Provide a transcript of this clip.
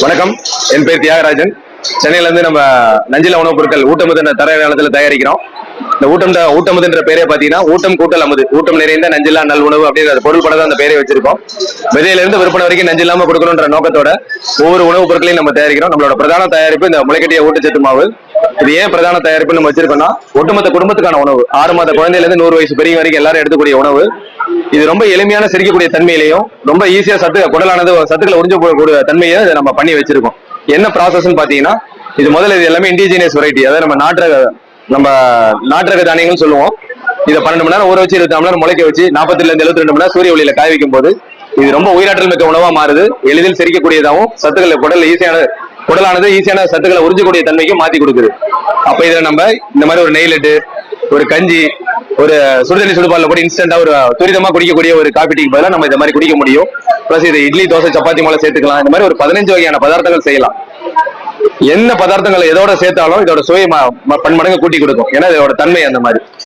வணக்கம். என் பேர் தியாகராஜன். சென்னையில இருந்து நம்ம நஞ்சில உணவுப் பொருட்கள் ஊட்டமுத்த தர நிலத்துல தயாரிக்கிறோம். இந்த ஊட்டம் ஊட்டமுதுன்ற பேரே பாத்தீங்கன்னா ஊட்டம் கூட்டல் அமுது. ஊட்டம் நிறைந்த நஞ்சில்லா நல் உணவு அப்படிங்கிற பொருள் படம் அந்த பேரை வச்சிருக்கோம். விதையில இருந்து விற்பனை வரைக்கும் நஞ்சு கொடுக்கணும்ன்ற கொடுக்கணுன்ற நோக்கத்தோட ஒவ்வொரு உணவுப் பொருட்களையும் நம்ம தயாரிக்கிறோம். நம்மளோட பிரதான தயாரிப்பு இந்த முளைக்கட்டிய ஊட்டச்சத்து மாவு. இது ஏன் பிரதான தயாரிப்பு நம்ம வச்சிருக்கோம்னா ஒட்டுமொத்த குடும்பத்துக்கான உணவு. ஆறு மாத குழந்தையில இருந்து நூறு வயசு பெரிய வரைக்கும் எல்லாரும் எடுக்கக்கூடிய உணவு. இது ரொம்ப எளிமையான சிரிக்கக்கூடிய தன்மையிலையும் ரொம்ப ஈஸியா சத்து குடலானது சத்துக்களை உறிஞ்சு போகக்கூடிய தன்மையை இதை நம்ம பண்ணி வச்சிருக்கோம். என்ன ப்ராசஸ்ன்னு பாத்தீங்கன்னா இது முதல்ல இது எல்லாமே இண்டிஜினியஸ் வெரைட்டி அதாவது நம்ம நாட்டு நம்ம நாட்டு ரக தானியங்கள்னு சொல்லுவோம். இதை பன்னெண்டு மணி நேரம் ஊற வச்சு இருபத்தி நேரம் முளைக்க வச்சு நாற்பத்தி இருந்து எழுபத்தி ரெண்டு மணி நேரம் சூரிய ஒளியில காய வைக்கும் போது இது ரொம்ப உயிராற்றல் மிக்க உணவா மாறுது. எளிதில் செரிக்கக்கூடியதாகவும் சத்துக்களை குடல் ஈஸியான குடலானது ஈஸியான சத்துக்களை உறிஞ்சக்கூடிய தன்மைக்கு மாத்தி கொடுக்குது. அப்ப இதுல நம்ம இந்த மாதிரி ஒரு நெய்லட்டு ஒரு கஞ்சி ஒரு சுடுதண்ணி சுடுபால கூட இன்ஸ்டன்டா ஒரு துரிதமா குடிக்கக்கூடிய ஒரு காபி டீக்கு நம்ம இந்த மாதிரி குடிக்க முடியும். பிளஸ் இது இட்லி தோசை சப்பாத்தி மூலம் சேர்த்துக்கலாம். இந்த மாதிரி ஒரு பதினஞ்சு வகையான பதார்த்தங்கள் செய்யலாம். என்ன பதார்த்தங்களை எதோட சேர்த்தாலும் இதோட சுவை ம- ம- பன்மடங்கு கூட்டி கொடுக்கும். ஏன்னா இதோட தன்மை அந்த மாதிரி.